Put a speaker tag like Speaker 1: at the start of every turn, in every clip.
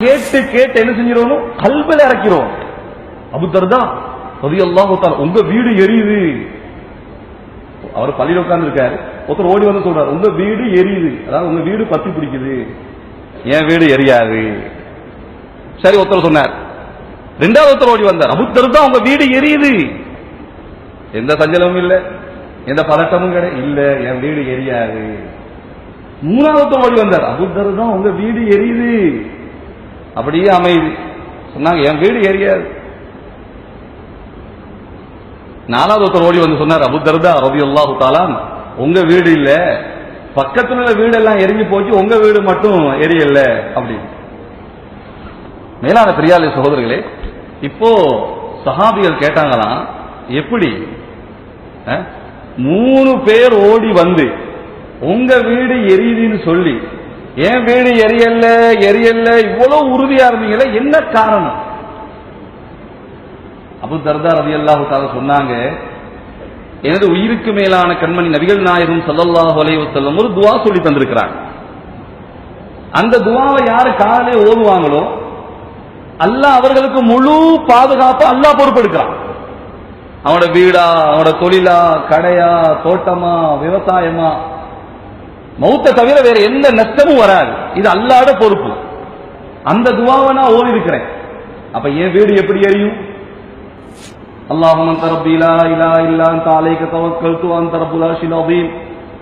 Speaker 1: கேட்டு கேட்டு என்ன செஞ்சிடணும் கல்வில இறக்கிறோம். அபு தர்தா உங்க வீடு எரியுது. அவர் பள்ளியில உட்கார்ந்து இருக்காரு ஒருத்தர் ஓடி வந்து சொல்றாரு உங்க வீடு எரியுது. அதாவது உங்க வீடு பத்தி பிடிக்குது. என் வீடு எரியாது. சரி ஒருத்தர் சொன்னார். ரெண்டாவது ஒருத்தர் ஓடி வந்தார். அபுத்தர் தான் உங்க வீடு எரியுது. எந்த சஞ்சலமும் இல்ல. எந்த பதட்டமும் கிடையாது இல்ல. என் வீடு எரியாது. மூணாவது ஓடி வந்தார். அபுத்தர் தான் உங்க வீடு எரியுது. அப்படியே அமைதி சொன்னாங்க என் வீடு எரியாது நாலாவது ஒருத்தர் ஓடி வந்து சொன்னார் அபு தர்தா ரவி அல்லாஹு தாலாம் உங்க வீடு இல்ல. பக்கத்துல உள்ள வீடெல்லாம் எரிஞ்சு போச்சு. உங்க வீடு மட்டும் எரியல. அப்படி மேலான பெரியாளி சகோதரர்களே இப்போ சஹாபிகள் கேட்டாங்களாம் எப்படி? அஹ், மூணு பேர் ஓடி வந்து உங்க வீடு எரியுதுன்னு சொல்லி ஏன் வீடு எரியல்ல எரியல்ல இவ்வளவு உறுதியா இருந்தீங்களே? என்ன காரணம்? அபு தர்தா ரவி அல்லாஹு சொன்னாங்க எனது உயிருக்கு மேலான கண்மணி நபிகள் நாயகம் ஸல்லல்லாஹு அலைஹி செல்லும் ஒரு துவா சொல்லி தந்திருக்கிறாங்க. அந்த துவாவை யாரு காலே ஓதுவாங்களோ அல்லாஹ் அவர்களுக்கு முழு பாதுகாப்பு அல்லாஹ் பொறுப்பெடுக்கிறான். அவனோட வீடா அவனோட தொழிலா கடையா தோட்டமா விவசாயமா மௌத்த தவிர வேற எந்த நஷ்டமும் வராது இது அல்லாட பொறுப்பு அந்த துவாவை நான் ஓதி இருக்கிறேன் அப்ப என் வீடு எப்படி எரியும் اللهم انت ربي لا اله الا انت عليك توكلت وانت رب العرش العظيم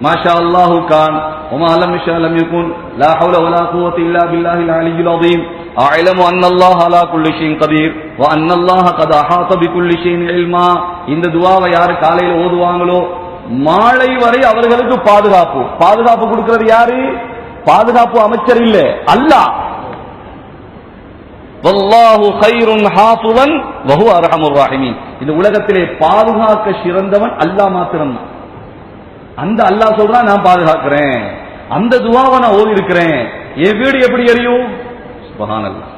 Speaker 1: ما شاء الله كان وما لم يشاء لم يكن لا حول ولا قوة الا بالله العلي العظيم اعلم ان الله على كل شيء قدير وان الله قد احاط بكل شيء علما இந்த துவாவை யாரு காலையில ஓதுவாங்களோ மாலை வரை அவர்களுக்கு பாதுகாப்பு. பாதுகாப்பு கொடுக்கிறது யாரு? பாதுகாப்பு அமைச்சர் இல்ல. அல்லாஹ் இந்த உலகத்திலே பாதுகாக்க சிறந்தவன் அல்லாஹ் மாத்திரம் அந்த அல்லாஹ் சொல்றான் நான் பாதுகாக்கிறேன். அந்த துவாவை நான் ஓதி இருக்கிறேன் என் வீடு எப்படி எரியும்? சுபஹானல்லாஹ்.